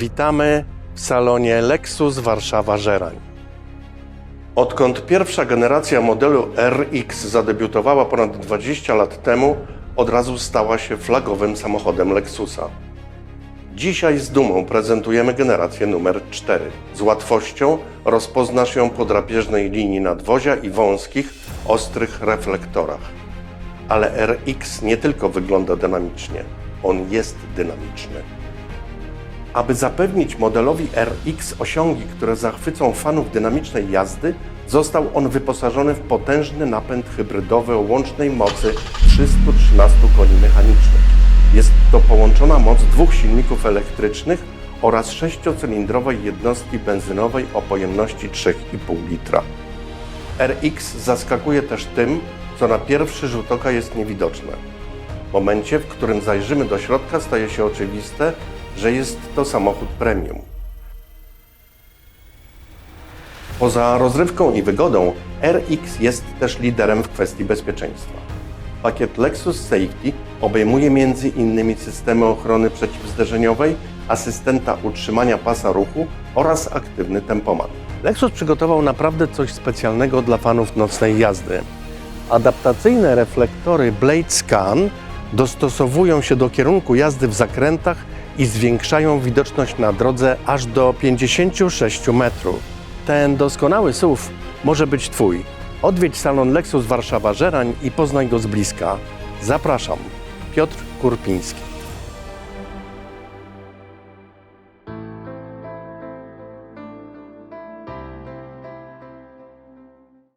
Witamy w salonie Lexus Warszawa Żerań. Odkąd pierwsza generacja modelu RX zadebiutowała ponad 20 lat temu, od razu stała się flagowym samochodem Lexusa. Dzisiaj z dumą prezentujemy generację numer 4. Z łatwością rozpoznasz ją po drapieżnej linii nadwozia i wąskich, ostrych reflektorach. Ale RX nie tylko wygląda dynamicznie, on jest dynamiczny. Aby zapewnić modelowi RX osiągi, które zachwycą fanów dynamicznej jazdy, został on wyposażony w potężny napęd hybrydowy o łącznej mocy 313 koni mechanicznych. Jest to połączona moc dwóch silników elektrycznych oraz sześciocylindrowej jednostki benzynowej o pojemności 3,5 litra. RX zaskakuje też tym, co na pierwszy rzut oka jest niewidoczne. W momencie, w którym zajrzymy do środka, staje się oczywiste, że jest to samochód premium. Poza rozrywką i wygodą, RX jest też liderem w kwestii bezpieczeństwa. Pakiet Lexus Safety obejmuje m.in. systemy ochrony przeciwzderzeniowej, asystenta utrzymania pasa ruchu oraz aktywny tempomat. Lexus przygotował naprawdę coś specjalnego dla fanów nocnej jazdy. Adaptacyjne reflektory Blade Scan dostosowują się do kierunku jazdy w zakrętach i zwiększają widoczność na drodze aż do 56 metrów. Ten doskonały SUV może być Twój. Odwiedź salon Lexus Warszawa Żerań i poznaj go z bliska. Zapraszam. Piotr Kurpiński.